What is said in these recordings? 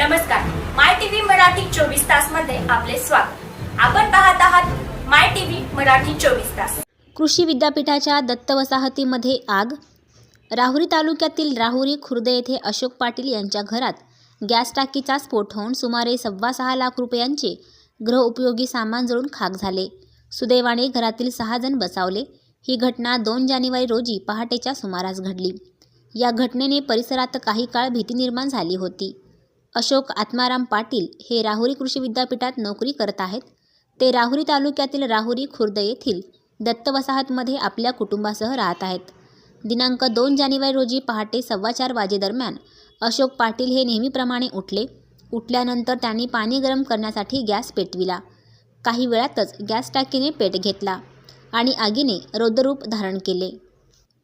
नमस्कार. माय टीव्ही मराठी चोवीस तासमध्ये आपले स्वागत. आपण पाहत आहात माय टीव्ही मराठी चोवीस तास. कृषी विद्यापीठाच्या दत्त वसाहतीमध्ये आग. राहुरी तालुक्यातील राहुरी खुर्द येथे अशोक पाटील यांच्या घरात गॅस टाकीचा स्फोट होऊन सुमारे सव्वा सहा लाख रुपयांचे गृहउपयोगी सामान जळून खाक झाले. सुदैवाने घरातील सहा जण बचावले ही घटना दोन जानेवारी रोजी पहाटेच्या सुमारास घडली. या घटनेने परिसरात काही काळ भीती निर्माण झाली होती. अशोक आत्माराम पाटील हे राहुरी कृषी विद्यापीठात नोकरी करत आहेत. ते राहुरी तालुक्यातील राहुरी खुर्द येथील दत्त वसाहतमध्ये आपल्या कुटुंबासह राहत आहेत. दिनांक दोन जानेवारी रोजी पहाटे सव्वा चार वाजेदरम्यान अशोक पाटील हे नेहमीप्रमाणे उठले. उठल्यानंतर त्यांनी पाणी गरम करण्यासाठी गॅस पेटविला. काही वेळातच गॅस टाकीने पेट घेतला आणि आगीने रौद्ररूप धारण केले.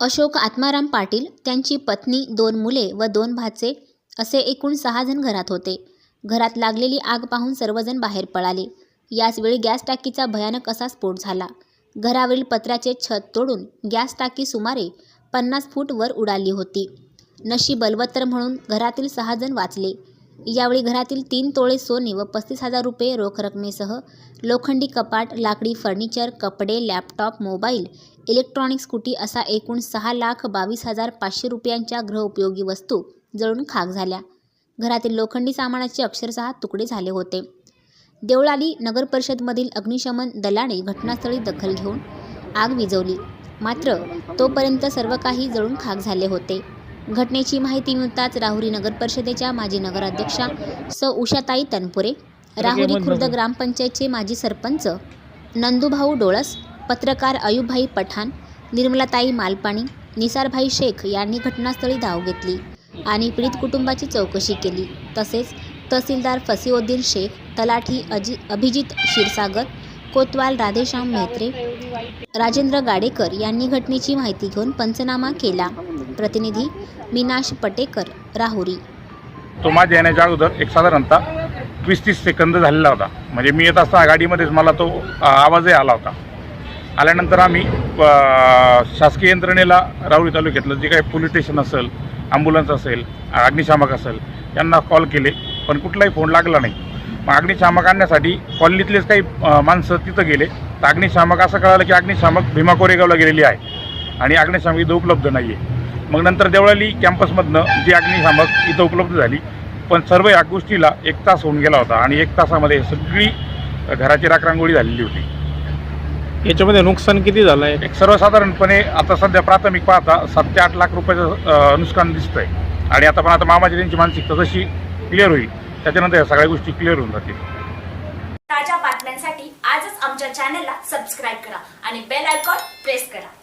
अशोक आत्माराम पाटील त्यांची पत्नी दोन मुले व दोन भाचे असे एकूण सहा जण घरात होते. घरात लागलेली आग पाहून सर्वजण बाहेर पळाले. याचवेळी गॅस टाकीचा भयानक असा स्फोट झाला. घरावरील पत्र्याचे छत तोडून गॅस टाकी सुमारे पन्नास फूट वर उडाली होती. नशीब बलवत्तर म्हणून घरातील सहा जण वाचले. यावेळी घरातील तीन तोळे सोने व पस्तीस हजार रुपये रोख रकमेसह लोखंडी कपाट लाकडी फर्निचर कपडे लॅपटॉप मोबाईल इलेक्ट्रॉनिक स्कूटी असा एकूण सहा लाख बावीस हजार पाचशे रुपयांच्या गृहउपयोगी वस्तू जळून खाक झाल्या. घरातील लोखंडी सामानाचे अक्षरशः तुकडे झाले होते. देवळाली नगरपरिषदमधील अग्निशमन दलाने घटनास्थळी दखल घेऊन आग विझवली. मात्र तोपर्यंत सर्व काही जळून खाक झाले होते. घटनेची माहिती मिळताच राहुरी नगरपरिषदेच्या माजी नगराध्यक्षा स. उषाताई तनपुरे राहुरी खुर्द ग्रामपंचायतचे माजी सरपंच नंदूभाऊ डोळस पत्रकार अयुबभाई पठाण निर्मलाताई मालपाणी निसारभाई शेख यांनी घटनास्थळी धाव घेतली. आणि पीडित कुटुंबाची चौकशी केली. तसेच तहसीलदार फसीउद्दीन शेख तलाठी अजि अभिजित क्षीरसागर कोतवाल राधेश्याम मेहत्रे राजेंद्र गाडेकर यांनी घटनेची माहिती घेऊन पंचनामा केला. प्रतिनिधी मीनाश पटेकर राहुरी. तो माझ्या येण्याच्या अगोदर एक साधारणतः वीस तीस सेकंद झालेला होता. म्हणजे मी येत असताना गाडीमध्येच मला तो आवाजही आला होता. आल्यानंतर आम्ही शासकीय यंत्रणेला राहुरी तालुक्यातलं जे काही पोलीस स्टेशन असेल ॲम्ब्युलन्स असेल अग्निशामक असेल यांना कॉल केले पण कुठलाही फोन लागला नाही. मग अग्निशामक आणण्यासाठी कॉलनीतलेच काही माणसं तिथं गेले. तर अग्निशामक असं कळालं की अग्निशामक भीमा कोरेगावला गेलेली आहे. आणि अग्निशामक इथं उपलब्ध नाही आहे मग नंतर देवळाली कॅम्पसमधनं जी अग्निशामक इथं उपलब्ध झाली पण सर्व या गोष्टीला एक तास होऊन गेला होता. आणि एक तासामध्ये सगळी घराची राखरांगोळी झालेली होती. याच्यामध्ये नुकसान किती झालं आहे एक सर्वसाधारणपणे आता सध्या प्राथमिक पाहता सात ते आठ लाख रुपयाचं नुकसान दिसतंय. आणि आता पण आता मामाची त्यांची मानसिकता जशी क्लिअर होईल त्याच्यानंतर या सगळ्या गोष्टी क्लिअर होऊन जातील. ताज्या बातम्यांसाठी आजच आमच्या चॅनलला सबस्क्राईब करा आणि बेल आयकॉन प्रेस करा.